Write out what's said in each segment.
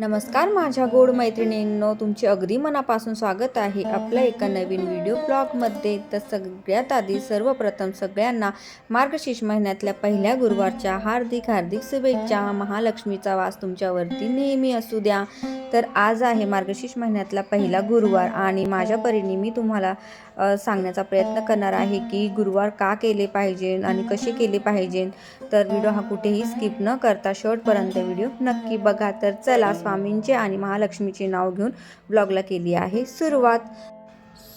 नमस्कार माझ्या गोड मैत्रिणींनो तुमचे अगदी मनापासून स्वागत आहे आपल्या एका नवीन व्हिडिओ ब्लॉगमध्ये तर सगळ्यात आधी सर्वप्रथम सगळ्यांना मार्गशीर्ष महिन्यातल्या पहिल्या गुरुवारच्या हार्दिक हार्दिक शुभेच्छा. महालक्ष्मीचा वास तुमच्यावरती नेहमी असू द्या. तर आज आहे मार्गशीर्ष महिन्यातला पहिला गुरुवार आणि माझ्या परीने मी तुम्हाला सांगण्याचा प्रयत्न करणार आहे की गुरुवार का केले पाहिजे आणि कसे केले पाहिजे. तर व्हिडिओ हा कुठेही स्किप न करता शेवटपर्यंत व्हिडिओ नक्की बघा. तर चला स्वामींचे आणि महालक्ष्मीचे नाव घेऊन ब्लॉगला केली आहे सुरुवात.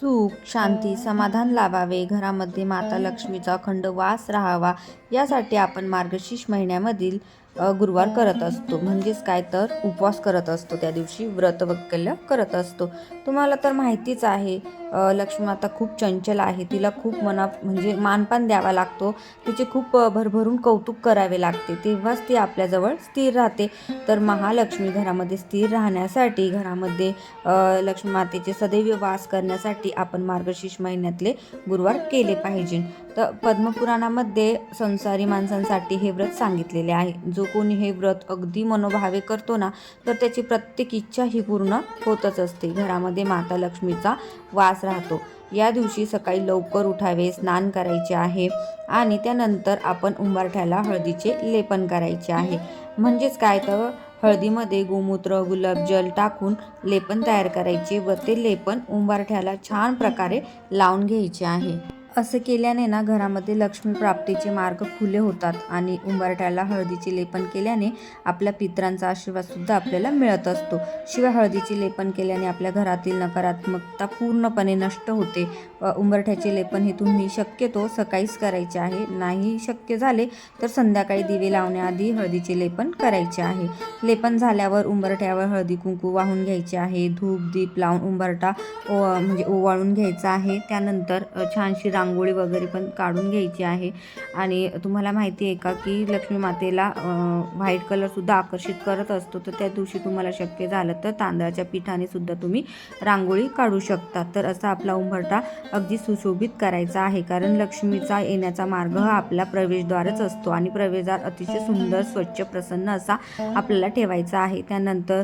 सुख शांती समाधान लावावे घरामध्ये माता लक्ष्मीचा अखंड वास राहावा. यासाठी आपण मार्गशीर्ष महिन्यामधील गुरुवार करत असतो. म्हणजेच काय? तर उपवास करत असतो. त्या दिवशी व्रत वैकल्य करत असतो. तुम्हाला तर माहितीच आहे लक्ष्मीमाता लक्ष्मी माता खूप चंचल आहे. तिला खूप मना म्हणजे मानपान द्यावा लागतो. तिचे खूप भरभरून कौतुक करावे लागते. तेव्हाच ती आपल्याजवळ स्थिर राहते. तर महालक्ष्मी घरामध्ये स्थिर राहण्यासाठी घरामध्ये लक्ष्मी मातेचे सदैव वास करण्यासाठी आपण मार्गशीर्ष महिन्यातले गुरुवार केले पाहिजे. तर पद्मपुराणामध्ये संसारी माणसांसाठी हे व्रत सांगितलेले आहे. जो कोणी हे व्रत अगदी मनोभावे करतो ना तर त्याची प्रत्येक इच्छा ही पूर्ण होतच असते. घरामध्ये माता लक्ष्मीचा वास राहतो. या दिवशी सकाळी लवकर उठावे स्नान करायचे आहे आणि त्यानंतर आपण उंबरठ्याला हळदीचे लेपन करायचे आहे. म्हणजेच काय तर हळदीमध्ये गोमूत्र गुलाबजल टाकून लेपन तयार करायचे व ते लेपन उंबरठ्याला छान प्रकारे लावून घ्यायचे आहे. असं केल्याने ना घरामध्ये लक्ष्मी प्राप्तीचे मार्ग खुले होतात आणि उंबरठ्याला हळदीचे लेपन केल्याने आपल्या पित्रांचा आशीर्वादसुद्धा आपल्याला मिळत असतो. शिवाय हळदीचे लेपन केल्याने आपल्या घरातील नकारात्मकता पूर्णपणे नष्ट होते. व उंबरठ्याचे लेपन हे तुम्ही शक्यतो सकाळीच करायचे आहे. नाही शक्य झाले तर संध्याकाळी दिवे लावण्याआधी हळदीचे लेपन करायचे आहे. लेपन झाल्यावर उंबरठ्यावर हळदी कुंकू वाहून घ्यायचे आहे. धूप दीप लावून उंबरठा ओ म्हणजे ओवाळून घ्यायचा आहे. त्यानंतर छानशी रांग रांगोळी वगैरे पण काढून घ्यायची आहे. आणि तुम्हाला माहिती आहे का की लक्ष्मी मातेला व्हाईट कलरसुद्धा आकर्षित करत असतो. तर त्या दिवशी तुम्हाला शक्य झालं तर तांदळाच्या पिठाने सुद्धा तुम्ही रांगोळी काढू शकता. तर असा आपला उंबरठा अगदी सुशोभित करायचा आहे. कारण लक्ष्मीचा येण्याचा मार्ग हा आपला प्रवेशद्वारच असतो. आणि प्रवेशद्वार अतिशय सुंदर स्वच्छ प्रसन्न असा आपल्याला ठेवायचा आहे. त्यानंतर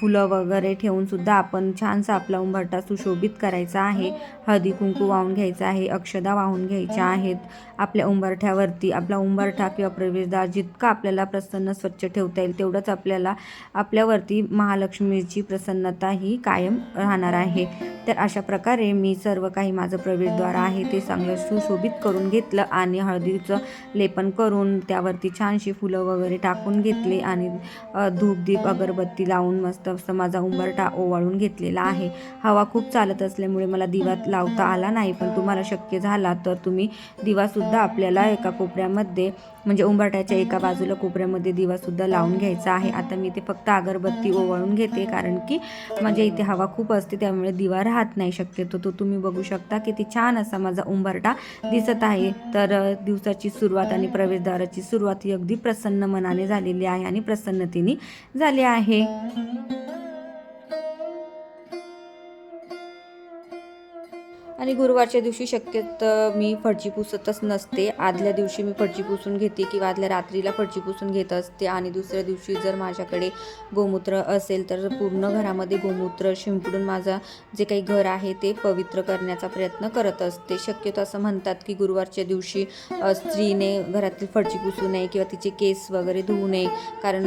फुलं वगैरे ठेवूनसुद्धा आपण छानसा आपला उंबरठा सुशोभित करायचा आहे. हळदी कुंकू वाहून घ्यायचा आहे. अक्षदा वाहून घ्यायच्या आहेत. आपल्या उंबरठ्यावरती आपला उंबरठा किंवा प्रवेशद्वार जितका आपल्याला प्रसन्न स्वच्छ ठेवता येईल तेवढंच आपल्याला आपल्यावरती महालक्ष्मीची प्रसन्नता ही कायम राहणार आहे. तर अशा प्रकारे मी सर्व काही माझं प्रवेशद्वार आहे ते चांगलं सुशोभित करून घेतलं आणि हळदीचं लेपन करून त्यावरती छानशी फुलं वगैरे टाकून घेतले आणि धूपदीप धूप दीप अगरबत्ती लावून मस्त असं माझा उंबरठा ओवाळून घेतलेला आहे. हवा खूप चालत असल्यामुळे मला दिवा लावता आला नाही पण तुम्हाला शक्य झाला तर तुम्ही दिवासुद्धा आपल्याला एका कोपऱ्यामध्ये म्हणजे उंबरट्याच्या एका बाजूला कोपऱ्यामध्ये दिवासुद्धा लावून घ्यायचा आहे. आता मी ते फक्त अगरबत्ती ओवाळून घेते कारण की माझ्या इथे हवा खूप असते त्यामुळे दिवा राहत नाही शक्यतो. तो तुम्ही बघू शकता किती छान असा माझा उंबरटा दिसत आहे. तर दिवसाची सुरुवात आणि प्रवेशद्वाराची सुरुवात ही अगदी प्रसन्न मनाने झालेली आहे आणि प्रसन्नतेने झाली आहे. आणि गुरुवारच्या दिवशी शक्यत मी फडची पुसतच नसते. आदल्या दिवशी मी फडची पुसून घेते किंवा आदल्या रात्रीला फडची पुसून घेत असते. आणि दुसऱ्या दिवशी जर माझ्याकडे गोमूत्र असेल तर पूर्ण घरामध्ये गोमूत्र शिंपडून माझा जे काही घर आहे ते पवित्र करण्याचा प्रयत्न करत असते. शक्यतो असं म्हणतात की गुरुवारच्या दिवशी स्त्रीने घरातील फडची पुसू नये किंवा तिचे केस वगैरे धुवू नये. कारण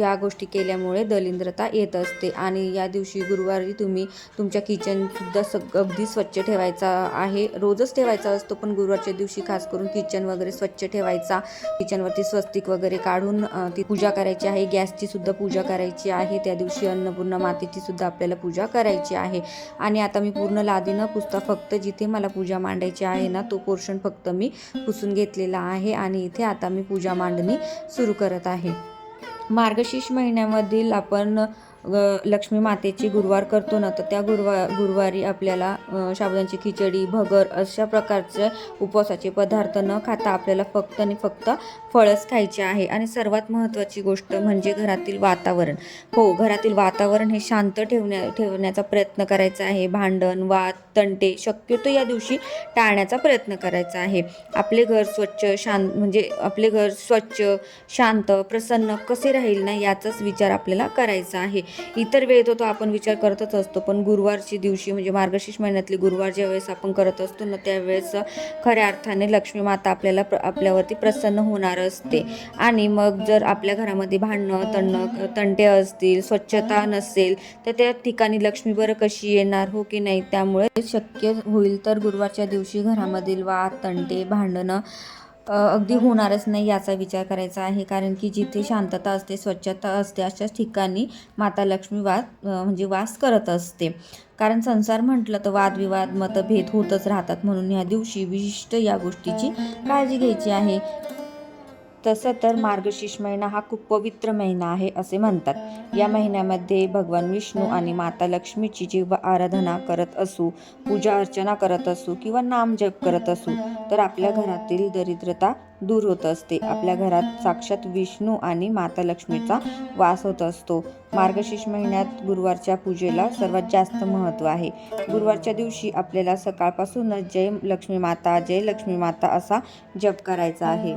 या गोष्टी केल्यामुळे दलिंद्रता येत असते. आणि या दिवशी गुरुवारी तुम्ही तुमच्या किचनसुद्धा सग अगदी स्वच्छ ठेवायचं आहे. रोजच ठेवायचा असतो पण गुरुवारच्या दिवशी खास करून किचन वगैरे स्वच्छ ठेवायचा. किचनवरती स्वस्तिक वगैरे काढून ती पूजा करायची आहे. गॅसची सुद्धा पूजा करायची आहे. त्या दिवशी अन्नपूर्णा मातेची सुद्धा आपल्याला पूजा करायची आहे. आणि आता मी पूर्ण लादी न पुसता फक्त जिथे मला पूजा मांडायची आहे ना तो पोर्शन फक्त मी पुसून घेतलेला आहे. आणि इथे आता मी पूजा मांडणी सुरू करत आहे. मार्गशीर्ष महिन्यामधील आपण लक्ष्मी मातेची गुरुवार करतो ना तर त्या गुरुवा गुरुवारी आपल्याला शाबुदांची खिचडी भगर अशा प्रकारचे उपवासाचे पदार्थ न खाता आपल्याला फक्त आणि फक्त फळच खायचे आहे. आणि सर्वात महत्त्वाची गोष्ट म्हणजे घरातील वातावरण. हो घरातील वातावरण हे शांत ठेवण्या ठेवण्याचा प्रयत्न करायचा आहे. भांडण वाद तंटे शक्यतो या दिवशी टाळण्याचा प्रयत्न करायचा आहे. आपले घर स्वच्छ शांत म्हणजे आपले घर स्वच्छ शांत प्रसन्न कसे राहील ना याचाच विचार आपल्याला करायचा आहे. इतर वेळेत होतो आपण विचार करतच असतो पण गुरुवारची दिवशी म्हणजे मार्गशीर्ष महिन्यातले गुरुवार ज्या वेळेस आपण करत असतो ना त्यावेळेस खऱ्या अर्थाने लक्ष्मी माता आपल्याला प्र आपल्यावरती प्रसन्न होणार असते. आणि मग जर आपल्या घरामध्ये भांडणं तण तंटे असतील स्वच्छता नसेल तर त्या ठिकाणी लक्ष्मी बरं कशी येणार हो की नाही त्यामुळे शक्य होईल तर गुरुवारच्या दिवशी घरामधील वाद तंटे भांडणं अगदी होणारच नाही याचा विचार करायचा आहे. कारण की जिथे शांतता असते स्वच्छता असते अशाच ठिकाणी माता लक्ष्मी वास म्हणजे वास करत असते. कारण संसार म्हटलं तर वादविवाद मतभेद होतच राहतात. म्हणून ह्या दिवशी विशिष्ट या गोष्टीची काळजी घ्यायची आहे. तसं तर मार्गशीर्ष महिना हा खूप पवित्र महिना आहे असे म्हणतात. या महिन्यामध्ये भगवान विष्णू आणि माता लक्ष्मीची जेव्हा आराधना करत असू पूजा अर्चना करत असू किंवा नामजप करत असू तर आपल्या घरातील दरिद्रता दूर होत असते. आपल्या घरात साक्षात विष्णू आणि माता लक्ष्मीचा वास होत असतो. मार्गशीर्ष महिन्यात गुरुवारच्या पूजेला सर्वात जास्त महत्त्व आहे. गुरुवारच्या दिवशी आपल्याला सकाळपासूनच जय लक्ष्मी माता जय लक्ष्मी माता असा जप करायचा आहे.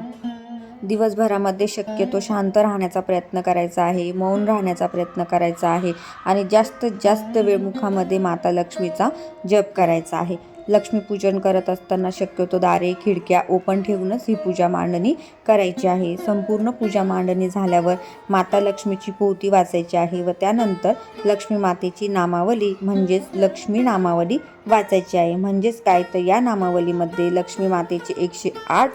दिवसभरामध्ये शक्यतो शांत राहण्याचा प्रयत्न करायचा आहे मौन राहण्याचा प्रयत्न करायचा आहे आणि जास्तीत जास्त वेळ मुखामध्ये माता लक्ष्मीचा जप करायचा आहे. लक्ष्मीपूजन करत असताना शक्यतो दारे खिडक्या ओपन ठेवूनच ही पूजा मांडणी करायची आहे. संपूर्ण पूजा मांडणी झाल्यावर माता लक्ष्मीची पोती वाचायची आहे व त्यानंतर लक्ष्मी मातेची नामावली म्हणजेच लक्ष्मी नामावली वाचायची आहे. म्हणजेच काय? तर या नामावलीमध्ये लक्ष्मी मातेचे एकशे आठ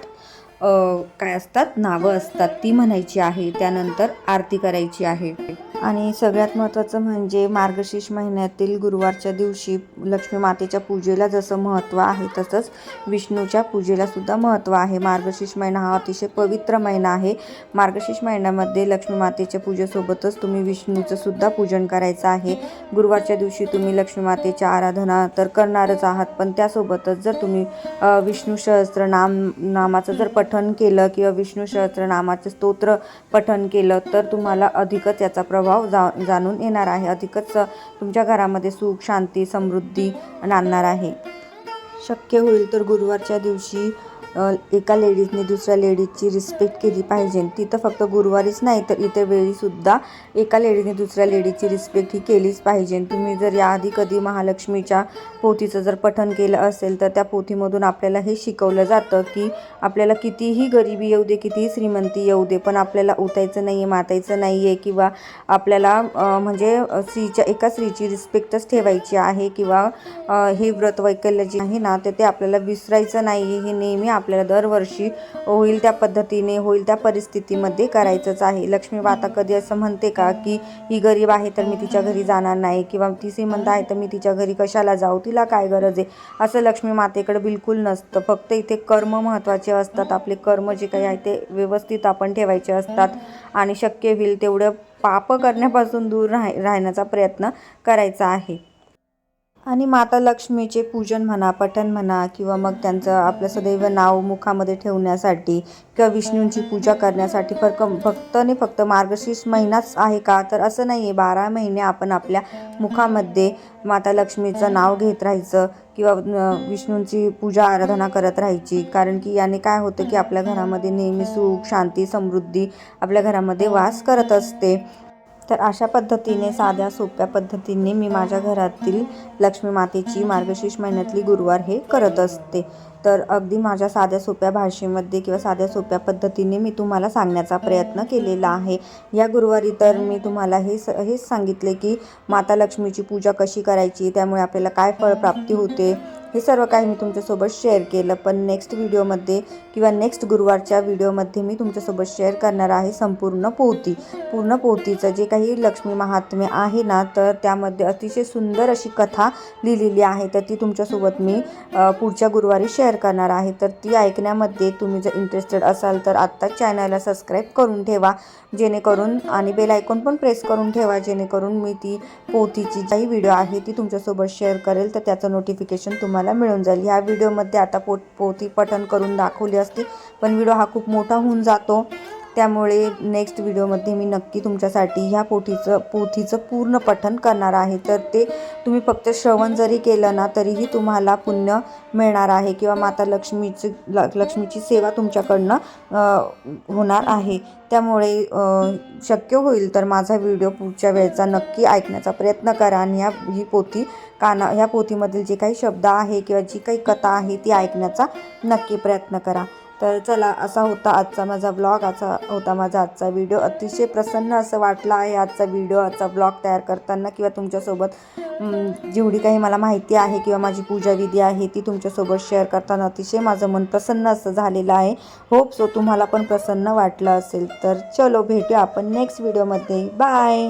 काय असतात? नावं असतात. ती म्हणायची आहे. त्यानंतर आरती करायची आहे. आणि सगळ्यात महत्त्वाचं म्हणजे मार्गशीर्ष महिन्यातील गुरुवारच्या दिवशी लक्ष्मी मातेच्या पूजेला जसं महत्त्व आहे तसंच विष्णूच्या पूजेला सुद्धा महत्त्व आहे. मार्गशीर्ष महिना हा अतिशय पवित्र महिना आहे. मार्गशीर्ष महिन्यामध्ये लक्ष्मी मातेच्या पूजेसोबतच तुम्ही विष्णूचं सुद्धा पूजन करायचं आहे. गुरुवारच्या दिवशी तुम्ही लक्ष्मी मातेच्या आराधना तर करणारच आहात. पण त्यासोबतच जर तुम्ही विष्णू सहस्त्र नाम नामाचं जर पट पठन केलं किंवा विष्णू सहस्त्र नामाचं स्तोत्र पठन केलं तर तुम्हाला अधिकच याचा प्रभाव जा जाणून येणार आहे. अधिकच तुमच्या घरामध्ये सुख शांती समृद्धी आणणार आहे. शक्य होईल तर गुरुवारच्या दिवशी एका लेडीजने दुसऱ्या लेडीजची रिस्पेक्ट केली पाहिजे. तिथं फक्त गुरुवारीच नाही तर इतर वेळीसुद्धा एका लेडीजने दुसऱ्या लेडीजची रिस्पेक्ट ही केलीच पाहिजे. तुम्ही जर याआधी कधी महालक्ष्मीच्या पोथीचं जर पठन केलं असेल तर त्या पोथीमधून आपल्याला हे शिकवलं जातं की आपल्याला कितीही गरिबी येऊ दे कितीही श्रीमंती येऊ दे पण आपल्याला उतायचं नाही आहे मातायचं नाही आहे किंवा आपल्याला म्हणजे स्त्रीच्या एका स्त्रीची रिस्पेक्टच ठेवायची आहे किंवा हे व्रत वैकल्य जे आहे ना तर ते आपल्याला विसरायचं नाही आहे हे नेहमी आपल्याला दरवर्षी होईल त्या पद्धतीने होईल त्या परिस्थितीमध्ये करायचंच आहे. लक्ष्मी माता कधी असं म्हणते का की ही गरीब आहे तर मी तिच्या घरी जाणार नाही किंवा ती श्रीमंत आहे तर मी तिच्या घरी कशाला जाऊ? तिला काय गरज आहे? असं लक्ष्मी मातेकडे बिलकुल नसतं. फक्त इथे कर्म महत्त्वाचे असतात. आपले कर्म जे काही आहे ते व्यवस्थित आपण ठेवायचे असतात. आणि शक्य होईल तेवढं पाप करण्यापासून दूर राह राहण्याचा प्रयत्न करायचा आहे. आणि माता लक्ष्मीचे पूजन म्हणा पठण म्हणा किंवा मग त्यांचं आपलं सदैव नाव मुखामध्ये ठेवण्यासाठी किंवा विष्णूंची पूजा करण्यासाठी फक्त फक्त आणि फक्त मार्गशीर्ष महिनाच आहे का? तर असं नाही आहे बारा महिने आपण आपल्या मुखामध्ये माता लक्ष्मीचं नाव घेत राहायचं किंवा विष्णूंची पूजा आराधना करत राहायची. कारण की याने काय होतं की आपल्या घरामध्ये नेहमी सुख शांती समृद्धी आपल्या घरामध्ये वास करत असते. तर अशा पद्धतीने साध्या सोप्या पद्धतीने मी माझ्या घरातील लक्ष्मी मातेची मार्गशीर्ष महिन्यातली गुरुवार हे करत असते. तर अगदी माझ्या साध्या सोप्या भाषेमध्ये किंवा साध्या सोप्या पद्धतीने मी तुम्हाला सांगण्याचा प्रयत्न केलेला आहे. या गुरुवारी तर मी तुम्हाला हे स हेच सांगितले की माता लक्ष्मीची पूजा कशी करायची त्यामुळे आपल्याला काय फळप्राप्ती होते हे सर्व काही मी तुमच्यासोबत शेअर केलं. पण नेक्स्ट व्हिडिओमध्ये किंवा नेक्स्ट गुरुवारच्या व्हिडिओमध्ये मी तुमच्यासोबत शेअर करणार आहे संपूर्ण पोती पूर्ण पोतीचं जे काही लक्ष्मी महात्म्य आहे ना तर त्यामध्ये अतिशय सुंदर अशी कथा लिहिलेली आहे. तर ती तुमच्यासोबत मी पुढच्या गुरुवारी शेअर करणार आहे. तर ती ऐकण्यामध्ये तुम्ही जर इंटरेस्टेड असाल तर आत्ताच चॅनलला सबस्क्राईब करून ठेवा. जेणेकरून आणि बेल आयकॉन पण प्रेस करून ठेवा. जेणेकरून मी ती पोथीची जी व्हिडिओ आहे ती तुमच्यासोबत शेअर करेल. तर त्याचं नोटिफिकेशन तुम्हाला मिळून जाईल. ह्या व्हिडिओमध्ये आता पो पोती पठण करून दाखवली असती पण व्हिडिओ हा खूप मोठा होऊन जातो. त्यामुळे नेक्स्ट व्हिडिओमध्ये मी नक्की तुमच्यासाठी ह्या पोथीचं पोथीचं पूर्ण पठन करणार आहे. तर ते तुम्ही फक्त श्रवण जरी केलं ना तरीही तुम्हाला पुण्य मिळणार आहे किंवा माता लक्ष्मीची ल लक्ष्मीची सेवा तुमच्याकडनं होणार आहे. त्यामुळे शक्य होईल तर माझा व्हिडिओ पुढच्या वेळेचा नक्की ऐकण्याचा प्रयत्न करा आणि ह्या ही पोथी काना ह्या पोथीमधील जे काही शब्द आहे किंवा जी काही कथा आहे ती ऐकण्याचा नक्की प्रयत्न करा. तर चला असा होता आजचा माझा ब्लॉग असा होता माझा आजचा व्हिडिओ अतिशय प्रसन्न असं वाटलं आहे आजचा व्हिडिओ आजचा ब्लॉग तयार करताना किंवा तुमच्यासोबत जेवढी काही मला माहिती आहे किंवा माझी पूजाविधी आहे ती तुमच्यासोबत शेअर करताना अतिशय माझं मन प्रसन्न असं झालेलं आहे. होप सो तुम्हाला पण प्रसन्न वाटलं असेल. तर चलो भेटूया आपण नेक्स्ट व्हिडिओमध्ये बाय